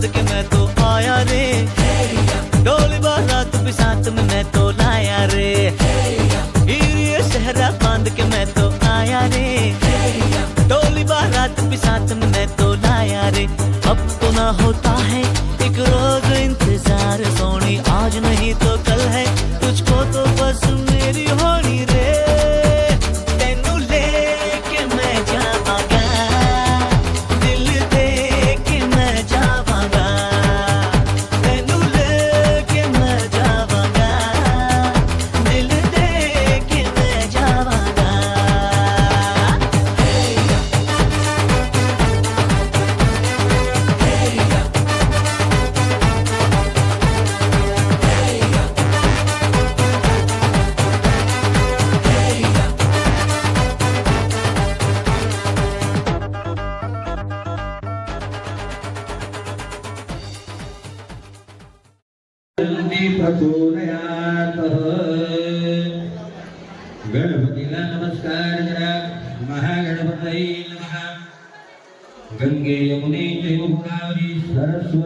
याद कि मैं तो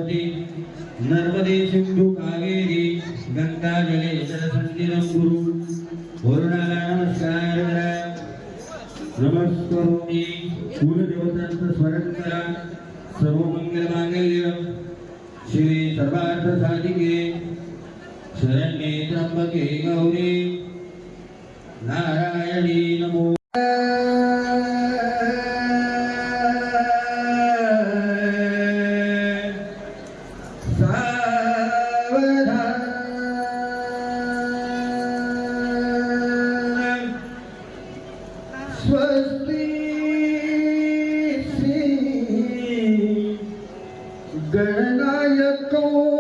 सरस्वती नर्मदे सिंधु कावेरी गंगा जले सरसंगिरम गुरु पूर्णाला नमस्कार करा नमस्कारोमी। कुलदेवतांचं स्मरण करा सर्व मंगल मांगल्य श्री सर्वार्थ साधिके शरण्ये त्र्यंबके गौरी। Swasti Sri Ganayakam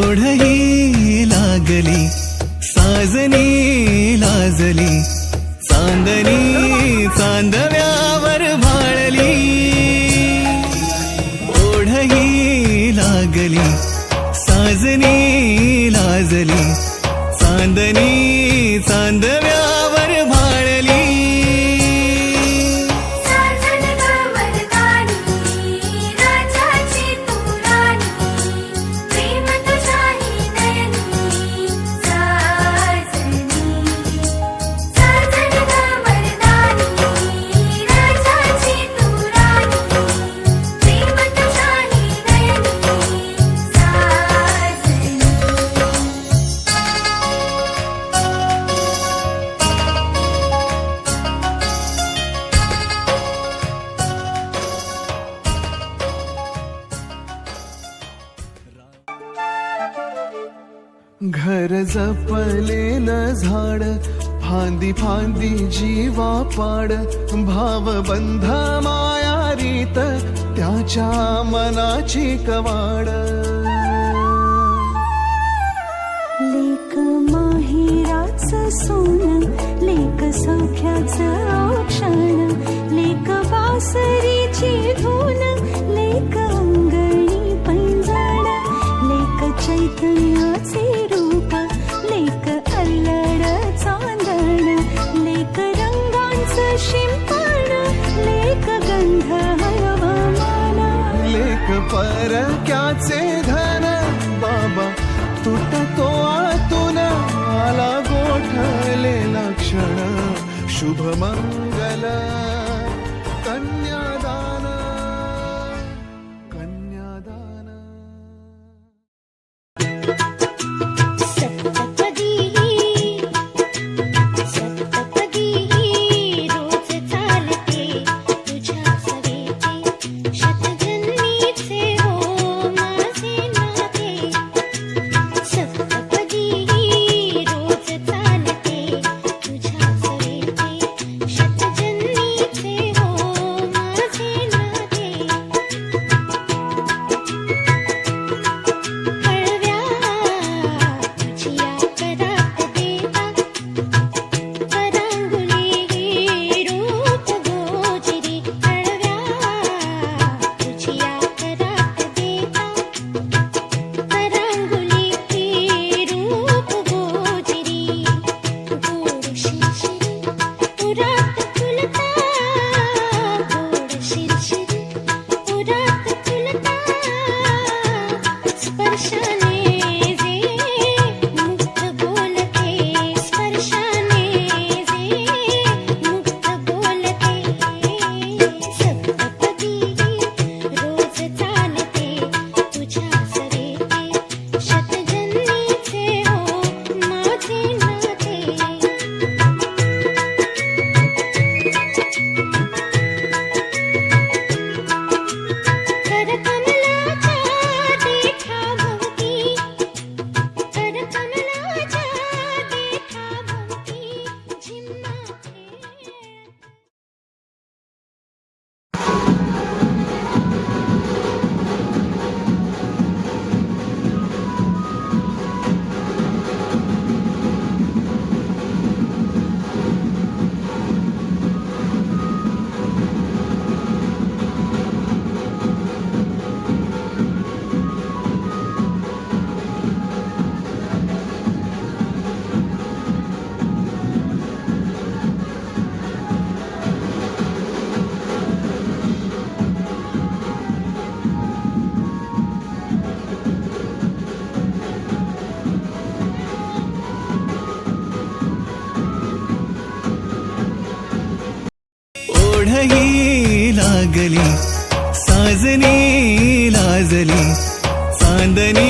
ओढही लागली साजनी लाजली चांदनी जपलेल झाड फांदी फांदी जीवा पाड भावबंध माया रीत त्याच्या मनाची कवाड. लेक माहिराच सोन लेक सौख्याच क्षण लेक बासरीची धून लेक अंगणी पैंजण लेक चैतन्याचे परक्याचे धन. बाबा तुटतो आतून आला गोठलेला क्षण शुभमंगल कन्या ही लागली साजनी लाजली चांदनी